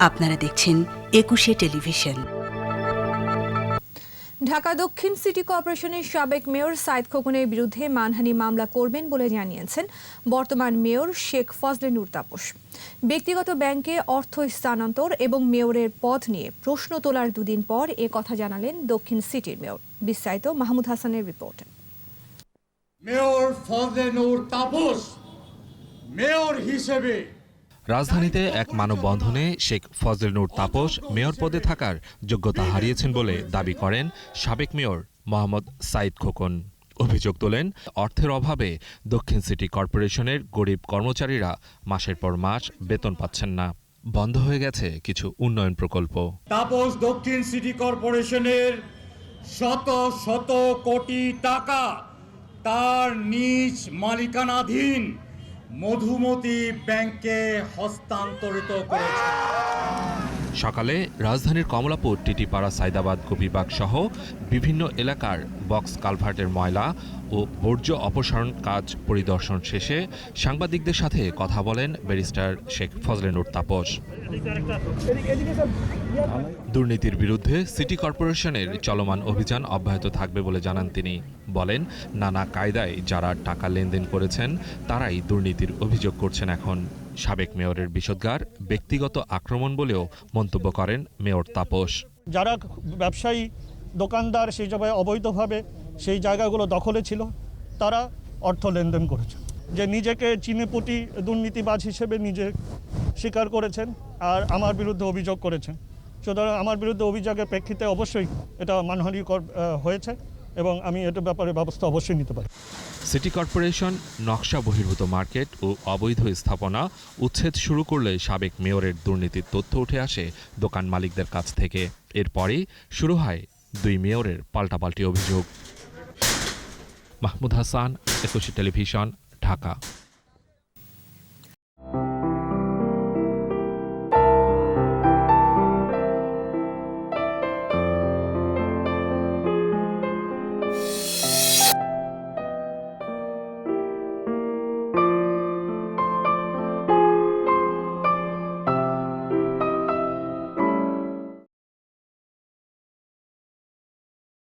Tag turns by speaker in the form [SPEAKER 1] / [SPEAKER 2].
[SPEAKER 1] আপনারা দেখছেন একুশে টেলিভিশন।
[SPEAKER 2] ঢাকা দক্ষিণ সিটি কর্পোরেশনের সাবেক মেয়র সাইদ খোকনের বিরুদ্ধে মানহানি মামলা করবেন বলে জানিয়েছেন বর্তমান মেয়র শেখ ফজলে নূর তাপস। ব্যক্তিগত ব্যাংকে অর্থ স্থানান্তর এবং মেয়রের পদ নিয়ে প্রশ্ন তোলার দুদিন পর এ কথা জানালেন দক্ষিণ সিটির মেয়র। বিস্তারিত মাহমুদ হাসানের report.
[SPEAKER 3] Mayor Fazle Noor Taposh mayor হিসেবে
[SPEAKER 4] রাজধানীতে এক মানববন্ধনে শেখ ফজলে নূর তাপস মেয়র পদে থাকার যোগ্যতা হারিয়েছেন বলে দাবি করেন সাবেক মেয়র মোহাম্মদ সাইদ খোকন। অভিযোগ তোলেন, অর্থের অভাবে দক্ষিণ সিটি কর্পোরেশনের গরিব কর্মচারীরা মাসের পর মাস বেতন পাচ্ছেন না। বন্ধ হয়ে গেছে কিছু উন্নয়ন প্রকল্প।
[SPEAKER 3] তাপস দক্ষিণ সিটি কর্পোরেশনের শত শত কোটি টাকা তার নিজ মালিকানাধীন মধুমতি ব্যাংকে হস্তান্তরিত করেছে।
[SPEAKER 4] সকালে রাজধানীর কমলাপুর, টিটিপাড়া, সাইদাবাদ, গোপীবাগ সহ বিভিন্ন এলাকার বক্স কালভার্টের ময়লা ও বর্জ্য অপসারণ কাজ পরিদর্শন শেষে সাংবাদিকদের সাথে কথা বলেন ব্যারিস্টার শেখ ফজলে নূর তাপস। দুর্নীতির বিরুদ্ধে সিটি কর্পোরেশনের চলমান অভিযান অব্যাহত থাকবে বলে জানান তিনি। বলেন, নানা কায়দায় যারা টাকা লেনদেন করেছেন, তারাই দুর্নীতির অভিযোগ করছেন এখন। সাবেক মেয়রের বিষোদ্গার, ব্যক্তিগত আক্রমণ বলেও মন্তব্য করেন মেয়র তাপস।
[SPEAKER 5] যারা ব্যবসায়ী, দোকানদার সেই জায়গায় অবৈধভাবে সেই জায়গাগুলো দখলে ছিল, তারা অর্থ লেনদেন করেছে যে নিজেকে চিনেপুটি দুর্নীতিবাজ হিসেবে নিজে স্বীকার করেছেন আর আমার বিরুদ্ধে অভিযোগ করেছেন। সুতরাং আমার বিরুদ্ধে অভিযোগের প্রেক্ষিতে অবশ্যই এটা মানহানি কর- হয়েছে। এবং আমি এটা ব্যাপারে ব্যবস্থা অবশ্যই নিতে পারি।
[SPEAKER 4] সিটি কর্পোরেশন, নকশা বহির্ভূত মার্কেট ও অবৈধ স্থাপনা উচ্ছেদ শুরু করলে সাবেক মেয়রের দুর্নীতির তথ্য উঠে আসে দোকান মালিকদের কাছ থেকে। এরপরই শুরু হয় দুই মেয়রের পাল্টাপাল্টি অভিযোগ। মাহমুদ হাসান, একুশে টেলিভিশন, ঢাকা।